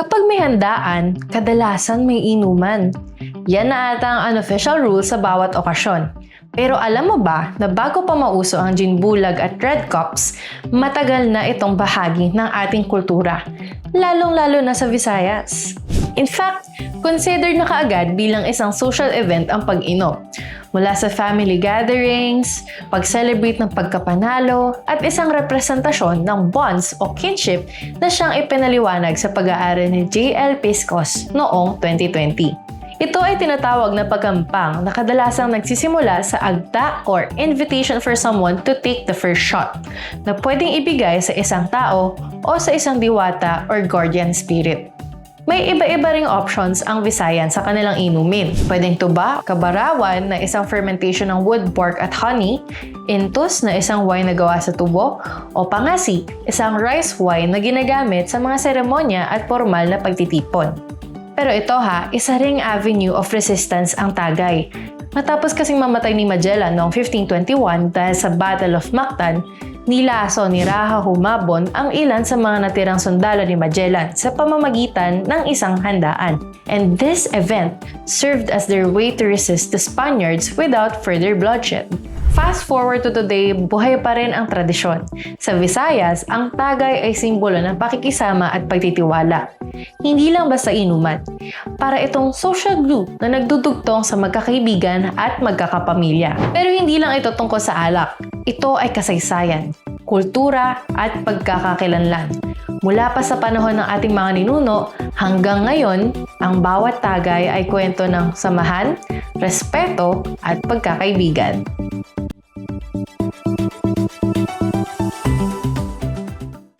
Kapag may handaan, kadalasan may inuman. Yan na ata ang unofficial rule sa bawat okasyon. Pero alam mo ba na bago pa mauso ang gin bulag at red cups, matagal na itong bahagi ng ating kultura, lalong-lalo na sa Visayas. In fact, considered na kaagad bilang isang social event ang pag-inom. Mula sa family gatherings, pag-celebrate ng pagkapanalo, at isang representasyon ng bonds o kinship na siyang ipinaliwanag sa pag-aaral ni J.L. Piscos noong 2020. Ito ay tinatawag na pagkampang na kadalasang nagsisimula sa agta or invitation for someone to take the first shot na pwedeng ibigay sa isang tao o sa isang diwata or guardian spirit. May iba-iba ring options ang Visayan sa kanilang inumin. Pwedeng tuba, kabarawan na isang fermentation ng wood, bark at honey, intus na isang wine na gawa sa tubo, o pangasi, isang rice wine na ginagamit sa mga seremonya at formal na pagtitipon. Pero ito ha, isa ring avenue of resistance ang Tagay. Matapos kasing mamatay ni Magellan noong 1521 dahil sa Battle of Mactan, nilaso ni Raha Humabon ang ilan sa mga natirang sundalo ni Magellan sa pamamagitan ng isang handaan. And this event served as their way to resist the Spaniards without further bloodshed. Fast forward to today, buhay pa rin ang tradisyon. Sa Visayas, ang tagay ay simbolo ng pakikisama at pagtitiwala. Hindi lang basta inuman. Para itong social glue na nagdudugtong sa magkakaibigan at magkakapamilya. Pero hindi lang ito tungkol sa alak. Ito ay kasaysayan, kultura at pagkakakilanlan. Mula pa sa panahon ng ating mga ninuno hanggang ngayon, ang bawat tagay ay kwento ng samahan, respeto at pagkakaibigan.